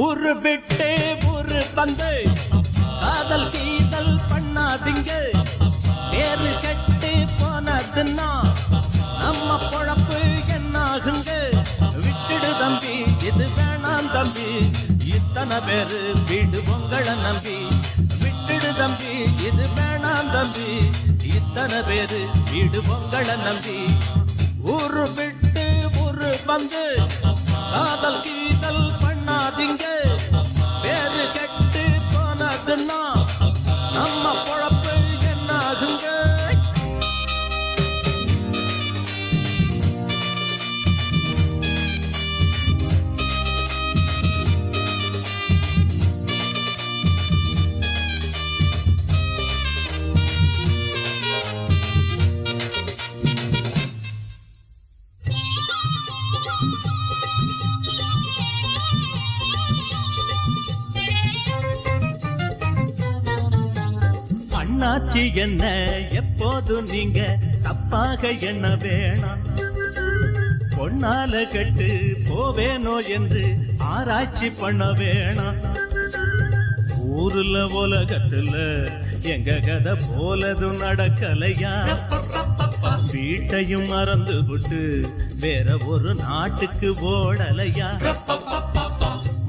ஊரு விட்டு ஊரு வந்து காதல் கீதல் பண்ணாதீங்க. பேரு செட்டு போனதுன்னா நம்ம பொழப்பு என்னாகுங்க? விட்டுடு தம்பி இது வேணாம் தம்பி. இத்தனை பேரு வீடு உங்களை நம்பி. விட்டுடு தம்பி இது வேணாம் தம்பி. இத்தனை பேரு வீடு உங்களை நம்பி. ஊரு விட்டு ஊரு வந்து காதல் கீதல் பண்ணாதீங்க அண்ணாச்சி என்ன? எப்போதும் நீங்க தப்பாக என்ன வேணாம்? பொன்னால கட்டு போவேனோ என்று ஆராய்ச்சி பண்ண வேணாம். ஊருல உலகத்துல எங்க கதை போலதும் நடக்கலையா? வீட்டையும் மறந்து விட்டு வேற ஒரு நாட்டுக்கு ஓடலையா?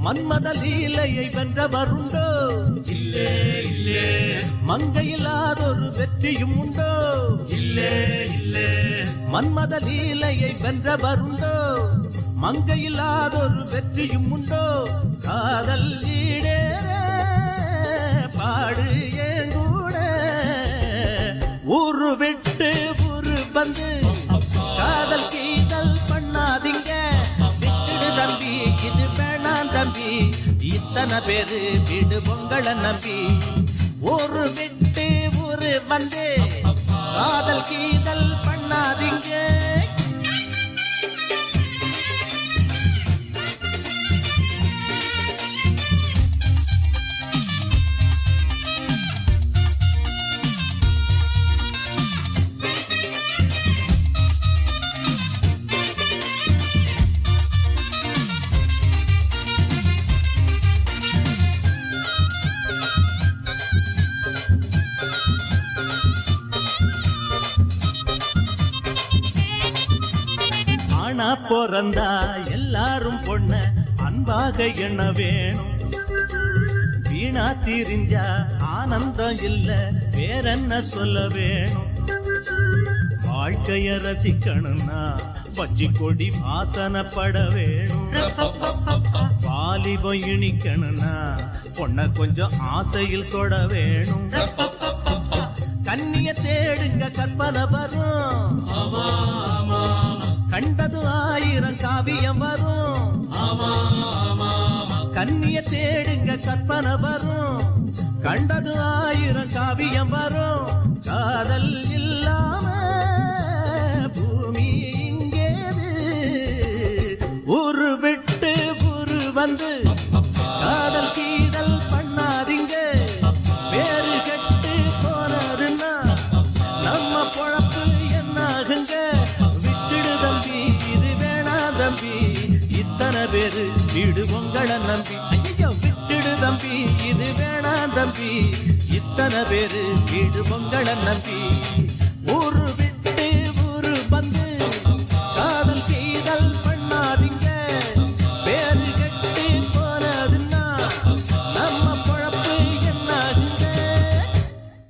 மன்மத லீலையை வென்றவருண்டோ? இல்லே. மங்கையில்லாதொரு வெற்றியும் உண்டோ? இல்லே இல்லே. மன்மத லீலையை வென்றவருண்டோ மங்கையில்லாதொரு வெற்றியும் உண்டோ? காதல் ஈடேற பாடு ஏங்கூட. ஊரு விட்டு ஊரு வந்து காதல் கீதல் பண்ணாதீங்க. இது வேணாம் தம்பி. இத்தனை பேரு வீடு பொங்கலை நம்பி. ஒரு விட்டு ஒரு வந்து. காதல் கீதல் பண்ணாதீங்க. ஆனா பிறந்தா எல்லாரும் பொண்ண அன்பாக எண்ண வேணும். வீணா தீரிஞ்சா ஆனந்தம் இல்ல வேறென்ன சொல்ல வேணும்? வாழ்க்கைய ரசிக்கணும்னா பச்சி கொடி வாசனப்பட வேணும். வாலிபம் இனிக்கணும்னா பொண்ண கொஞ்சம் ஆசையில் தொட வேணும். கண்ணிய தேடுங்க கற்பனை வரும். கண்டது ஆயிரம் காவியம் வரும். கண்ணிய தேடுங்க கற்பனை வரும். கண்டது ஆயிரம் காவியம் வரும். காதல் இல்லாம தம்பி. இத்தனை பேரு வீடு உங்களை நம்பி. விட்டுடு தம்பி இது வேணாம் தம்பி. இத்தனை பேரு வீடு உங்களை நம்பி. ஒரு விட்டு